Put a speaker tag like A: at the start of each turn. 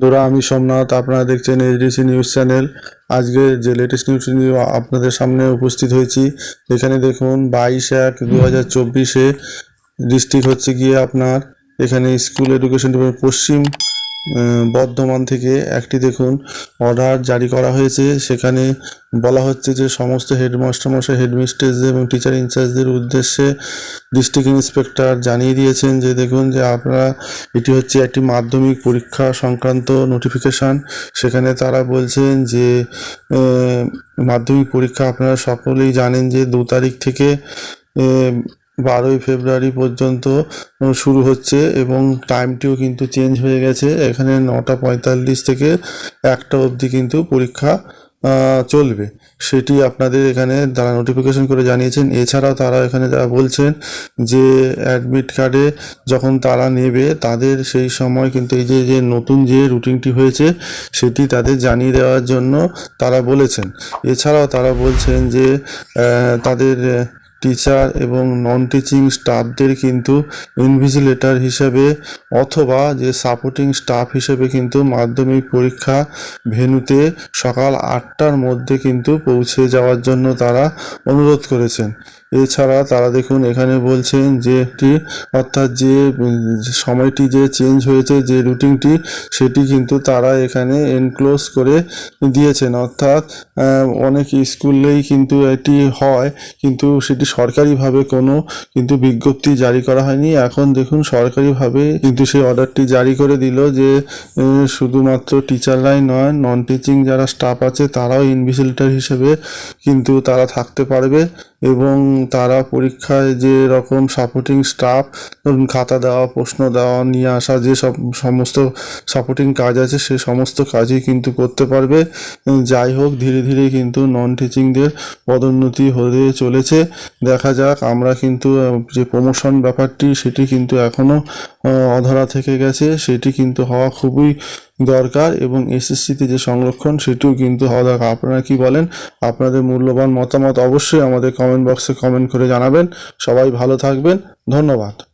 A: বন্ধুরা আমি সোমনাথ, আপনারা দেখছেন এইচডিসি নিউজ চ্যানেল আজকে যে লেটেস্ট নিউজ নিয়ে আপনাদের সামনে উপস্থিত হয়েছি, এখানে দেখুন বাইশ এক দু হাজার চব্বিশে ডিস্ট্রিক্ট হচ্ছে গিয়ে আপনার, এখানে স্কুল এডুকেশন ডিপার্টমেন্ট পশ্চিম বর্ধমান থেকে একটি দেখুন অর্ডার জারি করা হয়েছে। সেখানে বলা হচ্ছে যে সমস্ত হেডমাস্টার মশাই হেডমিস্ট্রেস এবং টিচার ইনচার্জদের উদ্দেশ্যে ডিস্ট্রিক্ট ইন্সপেক্টর জানিয়ে দিয়েছেন যে দেখুন যে আপনারা, এটি হচ্ছে একটি মাধ্যমিক পরীক্ষা সংক্রান্ত নোটিফিকেশান সেখানে তারা বলছেন যে মাধ্যমিক পরীক্ষা আপনারা সকলেই জানেন যে দু তারিখ থেকে বারোই ফেব্রুয়ারি পর্যন্ত শুরু হচ্ছে এবং টাইমটিও কিন্তু চেঞ্জ হয়ে গেছে। এখানে নটা পঁয়তাল্লিশ থেকে একটা অবধি কিন্তু পরীক্ষা চলবে। সেটি আপনাদের এখানে তারা নোটিফিকেশন করে জানিয়েছেন। এছাড়াও তারা এখানে যারা বলছেন যে অ্যাডমিট কার্ডে যখন তারা নেবে, তাদের সেই সময় কিন্তু এই যে যে নতুন যে রুটিনটি হয়েছে, সেটি তাদের জানিয়ে দেওয়ার জন্য তারা বলেছেন। এছাড়াও তারা বলছেন যে তাদের টিচার এবং নন টিচিং স্টাফদের কিন্তু ইনভিজিলেটার হিসেবে অথবা যে সাপোর্টিং স্টাফ হিসেবে কিন্তু মাধ্যমিক পরীক্ষা ভেনুতে সকাল আটটার মধ্যে কিন্তু পৌঁছে যাওয়ার জন্য তারা অনুরোধ করেছেন। এছাড়া তারা দেখুন, এখানে বলছেন যে অর্থাৎ যে, সময়টি যে চেঞ্জ হয়েছে, যে রুটিনটি সেটি কিন্তু তারা এখানে এনক্লোজ করে দিয়েছেন। অর্থাৎ অনেক স্কুলেই কিন্তু এটি হয়, কিন্তু সেটি সরকারিভাবে কোনো কিন্তু বিজ্ঞপ্তি জারি করা হয়নি। এখন দেখুন, সরকারিভাবে কিন্তু সেই অর্ডারটি জারি করে দিল যে শুধুমাত্র টিচাররাই নয় নন টিচিং যারা স্টাফ আছে, তারাও ইনভিজিলেটর হিসেবে কিন্তু তারা থাকতে পারবে এবং তারা পরীক্ষায় যে রকম সাপোর্টিং স্টাফ ধরুন খাতা দেওয়া, প্রশ্ন দেওয়া, নিয়ে আসা, যে সব, সমস্ত সাপোর্টিং কাজ আছে, সে সমস্ত কাজই কিন্তু করতে পারবে। যাই হোক, ধীরে ধীরে কিন্তু নন টিচিংদের পদোন্নতি হয়ে চলেছে। দেখা যাক, আমরা কিন্তু যে প্রমোশন ব্যাপারটি, সেটি কিন্তু এখনও অধরা থেকে গেছে। সেটি কিন্তু হওয়া খুবই দরকার এবং এসএসসিতে যে সংরক্ষণ, সেটিও কিন্তু হওয়া দরকার। আপনারা কি বলেন? আপনাদের মূল্যবান মতামত অবশ্যই আমাদের কমেন্ট বক্সে কমেন্ট করে জানাবেন। সবাই ভালো থাকবেন। ধন্যবাদ।